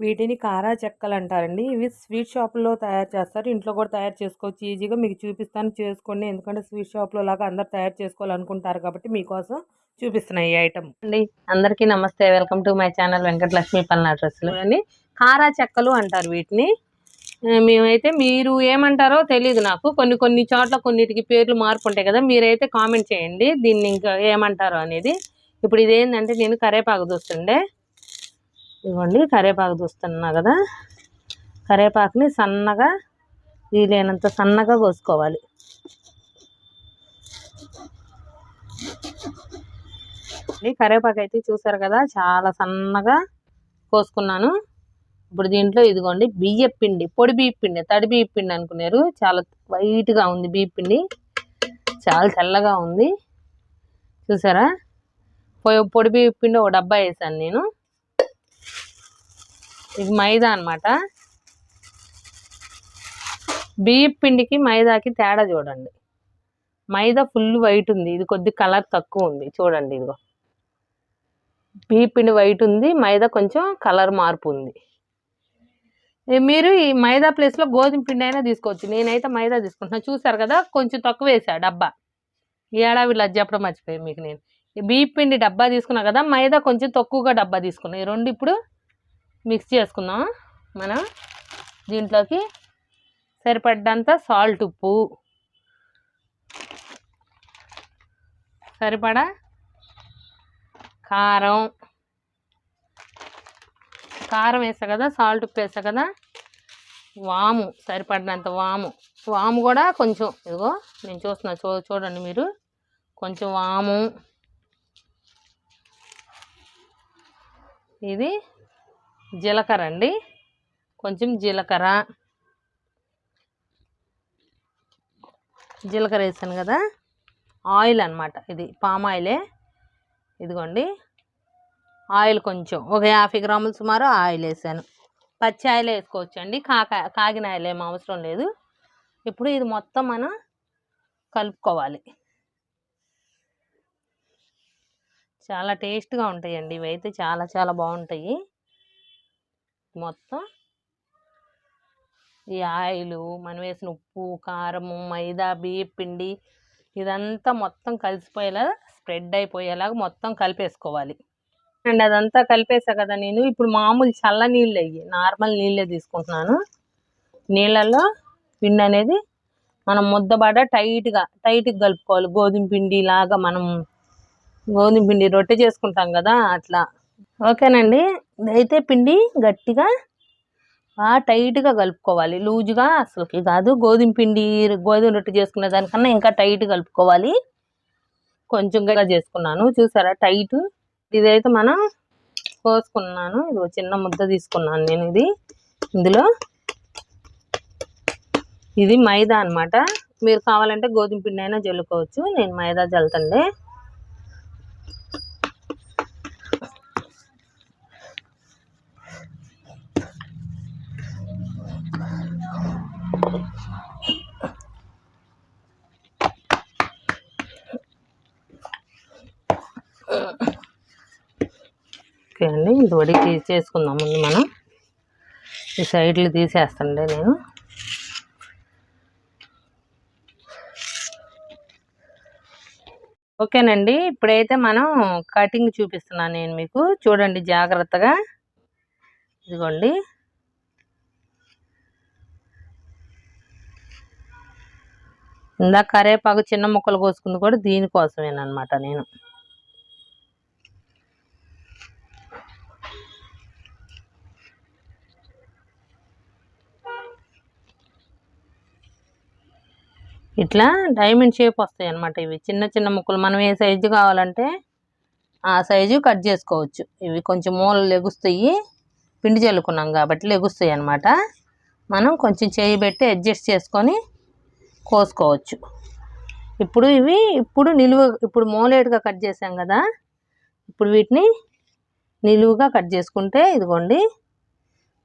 వీటిని కారా చెక్కలు అంటారండి ఇవి స్వీట్ షాపుల్లో తయారు చేస్తారు. ఇంట్లో కూడా తయారు చేసుకోవచ్చు. ఈజీగా మీకు చూపిస్తాను. చేసుకోండి. ఎందుకంటే స్వీట్ షాప్లో లాగా అందరు తయారు చేసుకోవాలనుకుంటారు కాబట్టి మీకోసం చూపిస్తున్నాయి ఈ ఐటమ్ అండి అందరికీ నమస్తే. Welcome to my channel Venkatalakshmi పల్నా డ్రెస్సులు అండి కారా చెక్కలు అంటారు వీటిని. మేమైతే మీరు ఏమంటారో తెలియదు నాకు. కొన్ని కొన్ని చోట్ల కొన్నిటికి పేర్లు మార్పు ఉంటాయి కదా మీరైతే కామెంట్ చేయండి. దీన్ని ఇంకా ఏమంటారో అనేది. ఇప్పుడు ఇదేంటంటే నేను కరేపాకు చూస్తుండే ఇదిగోండి కరేపాకు చూస్తున్నా కదా. కరేపాకుని సన్నగా వీలైనంత సన్నగా కోసుకోవాలి. ఈ అయితే చూసారు కదా చాలా సన్నగా కోసుకున్నాను. ఇప్పుడు దీంట్లో ఇదిగోండి బియ్య పిండి పొడి బియ్య పిండి తడి బియ్య పిండి అనుకున్నారు. చాలా వైట్గా ఉంది బియ్య పిండి. చాలా తెల్లగా ఉంది. చూసారా? పొడి బియ్య పిండి ఒక డబ్బా వేసాను నేను. ఇది మైదా అన్నమాట. బియ్య పిండికి మైదాకి తేడా చూడండి. మైదా ఫుల్ వైట్ ఉంది. ఇది కొద్ది కలర్ తక్కువ ఉంది. చూడండి ఇదిగో. బియ్య పిండి వైట్ ఉంది. మైదా కొంచెం కలర్ మార్పు ఉంది. మీరు ఈ మైదా ప్లేస్లో గోధుమ పిండి అయినా తీసుకోవచ్చు. నేనైతే మైదా తీసుకుంటున్నాను చూసారు కదా? కొంచెం తక్కువ వేసా డబ్బా. ఈ ఏడాది లజ్జప్పుడు చెప్పడం మర్చిపోయాను మీకు నేను. ఈ పిండి డబ్బా తీసుకున్నా కదా? మైదా కొంచెం తక్కువగా డబ్బా తీసుకున్నా. ఈ రెండు ఇప్పుడు మిక్స్ చేసుకుందాం మనం దీంట్లోకి సరిపడ్డంత సాల్ట్ ఉప్పు. సరిపడా? కారం. కారం వేసా కదా సాల్ట్ ఉప్పు వేసా కదా. వాము సరిపడినంత వాము. వాము కూడా కొంచెం ఇదిగో నేను చూస్తున్నా చూ చూడండి మీరు. కొంచెం వాము. ఇది జీలకర్ర అండి. కొంచెం జీలకర్ర. జీలకర్ర వేసాను కదా. ఆయిల్ అన్నమాట ఇది పామ్ ఆయిలే. ఇదిగోండి. ఆయిల్ కొంచెం ఒక యాభై గ్రాములు సుమారు ఆయిల్ వేసాను. పచ్చి ఆయిల్ వేసుకోవచ్చు అండి కాక కాగిన ఆయిల్ ఏం అవసరం లేదు. ఇప్పుడు ఇది మొత్తం మనం కలుపుకోవాలి. చాలా టేస్ట్గా ఉంటాయండి. ఇవైతే చాలా చాలా బాగుంటాయి. మొత్తం ఈ ఆయిల్ మనం వేసిన ఉప్పు కారము మైదా బియ్యం పిండి ఇదంతా మొత్తం కలిసిపోయేలా స్ప్రెడ్ అయిపోయేలాగా మొత్తం కలిపేసుకోవాలి. అండ్ అదంతా కలిపేసా కదా నేను. ఇప్పుడు మామూలు చల్ల నీళ్ళు అయ్యి నార్మల్ నీళ్ళే తీసుకుంటున్నాను. నీళ్ళల్లో పిండి అనేది మనం ముద్దబడ టైట్గా టైట్గా కలుపుకోవాలి. గోధుమ పిండి లాగా మనం గోధుమ పిండి రొట్టె చేసుకుంటాం కదా అట్లా. ఓకేనండి? అయితే పిండి గట్టిగా టైట్గా కలుపుకోవాలి. లూజుగా అసలుకి కాదు. గోధుమ పిండి గోధుమ రొట్టె చేసుకునే దానికన్నా ఇంకా టైట్ కలుపుకోవాలి. కొంచెం గట్టిగా చేసుకున్నాను. చూసారా? టైట్. ఇదైతే మనం కోసుకున్నాను. ఇది ఒక చిన్న ముద్ద తీసుకున్నాను నేను ఇది. ఇందులో ఇది మైదా అనమాట మీరు కావాలంటే గోధుమ పిండి అయినా జల్లుకోవచ్చు. నేను మైదా జల్లుతండే. ఓకే అండి ఇది వడికి చేసుకుందాం ముందు మనం. ఈ సైడ్లు తీసేస్తండే నేను. ఓకేనండి. ఇప్పుడైతే మనం కటింగ్ చూపిస్తున్నాను నేను మీకు. చూడండి జాగ్రత్తగా. ఇదిగోండి. ఇందాక కరేపాకు చిన్న ముక్కలు కోసుకుంది కూడా దీనికోసమేనమాట నేను. ఇట్లా డైమండ్ షేప్ వస్తాయి అన్నమాట ఇవి. చిన్న చిన్న ముక్కలు. మనం ఏ సైజు కావాలంటే ఆ సైజు కట్ చేసుకోవచ్చు. ఇవి కొంచెం మూలలు లెగుస్తాయి. పిండి చల్లుకున్నాం కాబట్టి లెగుస్తాయి అన్నమాట. మనం కొంచెం చేయి పెట్టి అడ్జస్ట్ చేసుకొని కోసుకోవచ్చు. ఇప్పుడు ఇవి ఇప్పుడు నిలువ ఇప్పుడు మూలేటుగా కట్ చేసాం కదా. ఇప్పుడు వీటిని నిలువుగా కట్ చేసుకుంటే ఇదిగోండి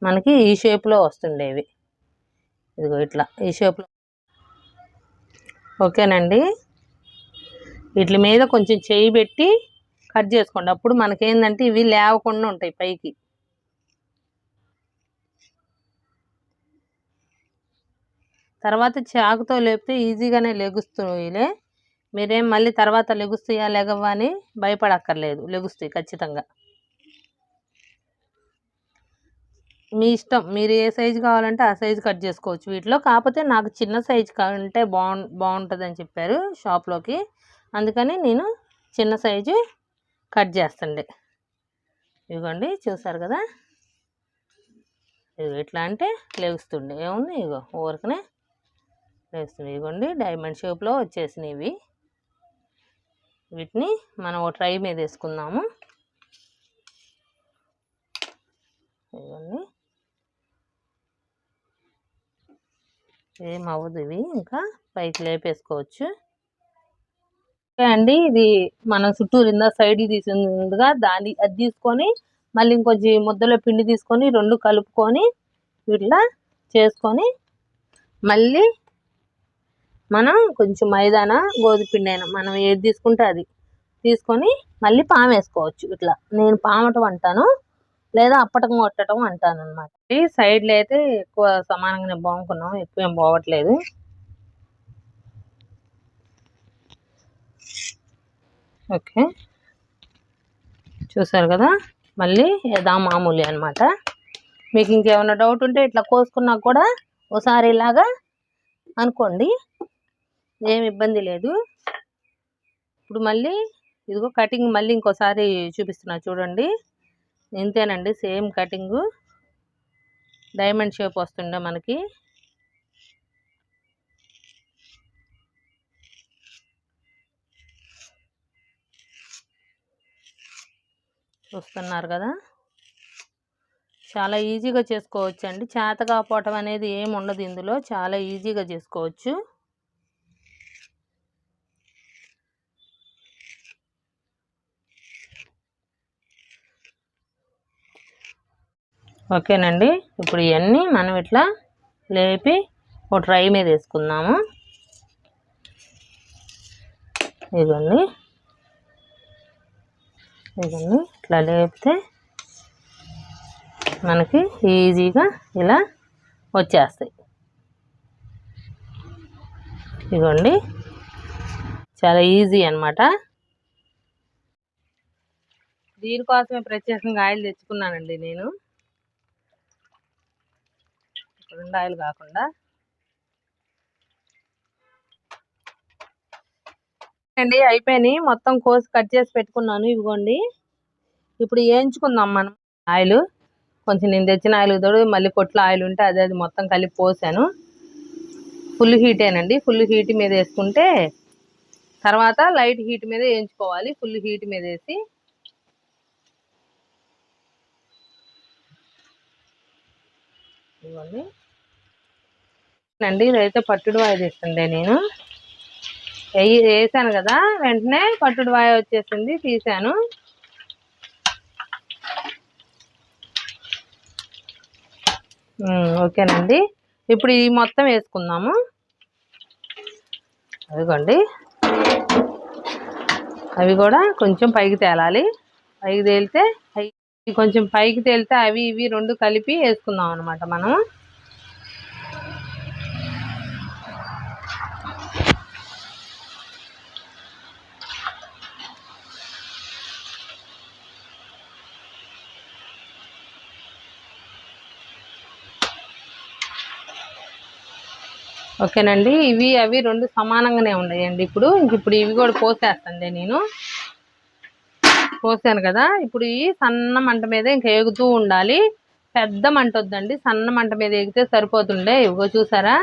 మనకి ఈ షేప్లో వస్తుండేవి. ఇదిగో ఇట్లా ఈ షేప్లో ఓకేనండి. వీటి మీద కొంచెం చేయి పెట్టి కట్ చేసుకోండి. అప్పుడు మనకేందంటే ఇవి లేవకుండా ఉంటాయి పైకి. తర్వాత చాకుతో లేపితే ఈజీగానే లెగుస్తున్నాయిలే మీరేం మళ్ళీ తర్వాత లెగుస్తాయా లెగవ్వా అని భయపడక్కర్లేదు. లెగుస్తాయి ఖచ్చితంగా. మీ ఇష్టం. మీరు ఏ సైజు కావాలంటే ఆ సైజు కట్ చేసుకోవచ్చు వీటిలో. కాకపోతే నాకు చిన్న సైజు కంటే బాగు బాగుంటుంది అని చెప్పారు షాప్లోకి. అందుకని నేను చిన్న సైజు కట్ చేస్తుండే. ఇదిగోండి చూసారు కదా? ఇదిగో ఇట్లా అంటే లేగుస్తుండే. ఏముంది ఇగో? ఊరికనే లేస్తుంది ఇదిగోండి డైమండ్ షేప్లో వచ్చేసినాయి ఇవి వీటిని మనం ఒక ట్రై మీద వేసుకుందాము. ఇదిగోండి ఏం అవ్వదు ఇవి. ఇంకా పైకి లేపేసుకోవచ్చు. ఓకే అండి. ఇది మనం చుట్టూరు ఇందా సైడ్ తీసిందిగా దాన్ని అది తీసుకొని మళ్ళీ ఇంకొంచెం ముద్దలో పిండి తీసుకొని రెండు కలుపుకొని ఇట్లా చేసుకొని మళ్ళీ మనం కొంచెం మైదాన గోధుపిండి అయినా మనం ఏది తీసుకుంటే అది తీసుకొని మళ్ళీ పాము వేసుకోవచ్చు. ఇట్లా నేను పామటం అంటాను లేదా అప్పటం కొట్టడం అంటాను అనమాట ఈ సైడ్లో అయితే ఎక్కువ సమానంగానే బాగుకున్నాం ఎక్కువ ఏం పోవట్లేదు ఓకే. చూసారు కదా? మళ్ళీ యథా మామూలు అనమాట మీకు ఇంకేమైనా డౌట్ ఉంటే ఇట్లా కోసుకున్నా కూడా ఒకసారి ఇలాగా అనుకోండి. ఏమి ఇబ్బంది లేదు. ఇప్పుడు మళ్ళీ ఇదిగో కటింగ్ మళ్ళీ ఇంకోసారి చూపిస్తున్నా చూడండి. ఇంతేనండి సేమ్ కటింగు. డైమండ్ షేప్ వస్తుండే మనకి. చూస్తున్నారు కదా. చాలా ఈజీగా చేసుకోవచ్చు అండి చేత కాపోవటం అనేది ఏమి ఉండదు ఇందులో. చాలా ఈజీగా చేసుకోవచ్చు. ఓకేనండి. ఇప్పుడు ఇవన్నీ మనం ఇట్లా లేపి ఒక ట్రై మీద వేసుకుందాము. ఇదిగోండి. ఇదిగోండి. ఇట్లా లేపితే మనకి ఈజీగా ఇలా వచ్చేస్తాయి. ఇదిగోండి. చాలా ఈజీ అనమాట దీనికోసమే ప్రత్యేకంగా ఆయిల్ తెచ్చుకున్నానండి నేను. రెండు ఆయిల్ కాకుండా. అండి అయిపోయినాయి. మొత్తం కోసి కట్ చేసి పెట్టుకున్నాను. ఇవ్వండి. ఇప్పుడు వేయించుకుందాం మనం ఆయిల్. కొంచెం నేను తెచ్చిన ఆయిల్ తోడు మళ్ళీ కొట్ల ఆయిల్ ఉంటే అదే అది మొత్తం కలిపి పోసాను. ఫుల్ హీటేనండి ఫుల్ హీట్ మీద వేసుకుంటే తర్వాత లైట్ హీట్ మీద వేయించుకోవాలి. ఫుల్ హీట్ మీద వేసి ఇవ్వండి. అండి ఇదైతే పట్టుడు వాయి తీస్తుండే నేను. వేసాను కదా వెంటనే పట్టుడు వాయి వచ్చేసింది తీసాను. ఓకేనండి. ఇప్పుడు ఈ మొత్తం వేసుకుందాము. అదిగోండి. అవి కూడా కొంచెం పైకి తేలాలి. పైకి తేలితే కొంచెం పైకి తేలితే అవి ఇవి రెండు కలిపి వేసుకుందాం అనమాట మనం. ఓకేనండి? ఇవి అవి రెండు సమానంగానే ఉన్నాయండి ఇప్పుడు. ఇప్పుడు ఇవి కూడా పోసేస్తాండి నేను. పోసాను కదా? ఇప్పుడు ఈ సన్న మంట మీద ఇంకా ఎగుతూ ఉండాలి. పెద్ద మంట వద్దండి. సన్న మంట మీద ఎగితే సరిపోతుండే. ఇవిగో చూసారా?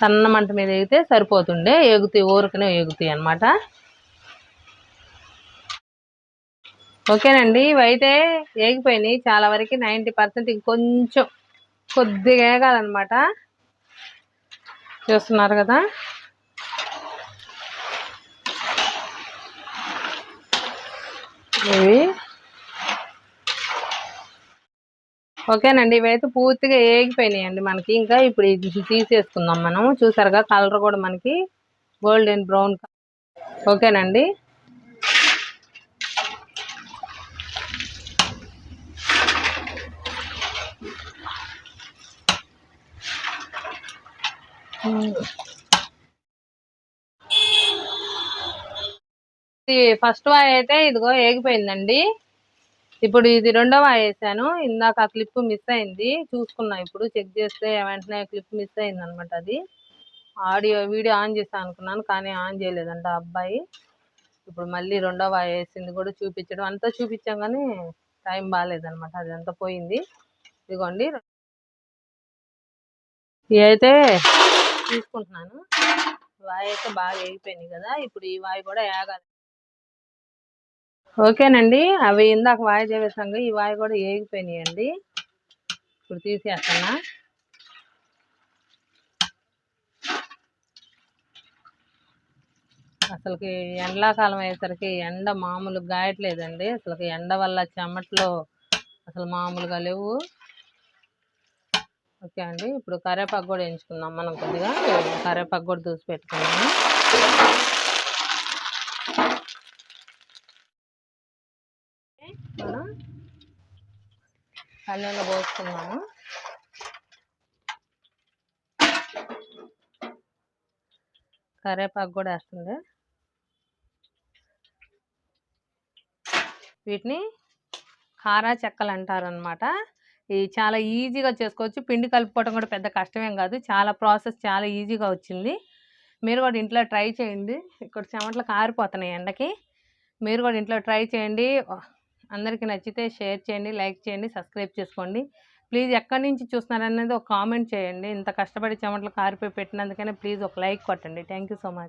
సన్న మంట మీద ఎగితే సరిపోతుండే. ఎగుతాయి ఊరకనే ఎగుతాయి అన్నమాట. ఓకేనండి. ఇవైతే ఏగిపోయినాయి. చాలా వరకు నైంటీ పర్సెంట్ ఇంకొంచెం కొద్దిగా ఏగాలన్నమాట. చూస్తున్నారు కదా? ఇవి. ఓకేనండి ఇవైతే పూర్తిగా ఏగిపోయినాయండి మనకి. ఇంకా ఇప్పుడు తీసేసుకుందాం మనం చూసారుగా కలర్ కూడా మనకి గోల్డెన్ బ్రౌన్ ఓకేనండి. ఫస్ట్ వాయి అయితే ఇదిగో ఏగిపోయిందండి. ఇప్పుడు ఇది రెండో వాయి వేసాను. ఇందాక ఆ క్లిప్ మిస్ అయింది. చూసుకున్నా ఇప్పుడు. చెక్ చేస్తే వెంటనే క్లిప్ మిస్ అయింది అనమాట అది. ఆడియో వీడియో ఆన్ చేస్తాను అనుకున్నాను కానీ ఆన్ చేయలేదంట అబ్బాయి. ఇప్పుడు మళ్ళీ రెండో వాయి వేసింది కూడా చూపించడం. అంతా చూపించాం కానీ టైం బాగాలేదనమాట అది అంతా పోయింది. ఇదిగోండి. ఇవి అయితే తీసుకుంటున్నాను. వాయి అయితే బాగా వేగిపోయినాయి కదా ఇప్పుడు ఈ వాయి కూడా వేగాలి ఓకేనండి. అవి ఇందాక వాయి చేసాము ఈ వాయి కూడా ఏగిపోయినాయండి. ఇప్పుడు తీసేస్తున్నా. అసలుకి ఎండాకాలం అయ్యేసరికి ఎండ మామూలు గాయట్లేదండి. అసలుకి ఎండ వల్ల చెమట్లో అసలు మామూలుగా లేవు. ఓకే అండి. ఇప్పుడు కరేపాకు కూడా ఎంచుకుందాం మనం కొద్దిగా కరేపాకు కూడా దూసి పెట్టుకున్నాము మనం పల్లెల్లో పోసుకున్నాము కరేపాకు కూడా వేస్తుంది. వీటిని కారా చెక్కలు అంటారనమాట ఇది చాలా ఈజీగా చేసుకోవచ్చు. పిండి కలుపుకోవడం కూడా పెద్ద కష్టమేం కాదు. చాలా ప్రాసెస్ చాలా ఈజీగా వచ్చింది. మీరు కూడా ఇంట్లో ట్రై చేయండి. ఇక్కడ చెమటలు కారిపోతున్నాయి ఎండకి. మీరు కూడా ఇంట్లో ట్రై చేయండి. అందరికీ నచ్చితే షేర్ చేయండి లైక్ చేయండి సబ్స్క్రైబ్ చేసుకోండి. ప్లీజ్ ఎక్కడి నుంచి చూస్తున్నారనేది ఒక కామెంట్ చేయండి. ఇంత కష్టపడి చెమటలు కారిపోయి పెట్టినందుకైనా ప్లీజ్ ఒక లైక్ కొట్టండి. Thank you so much.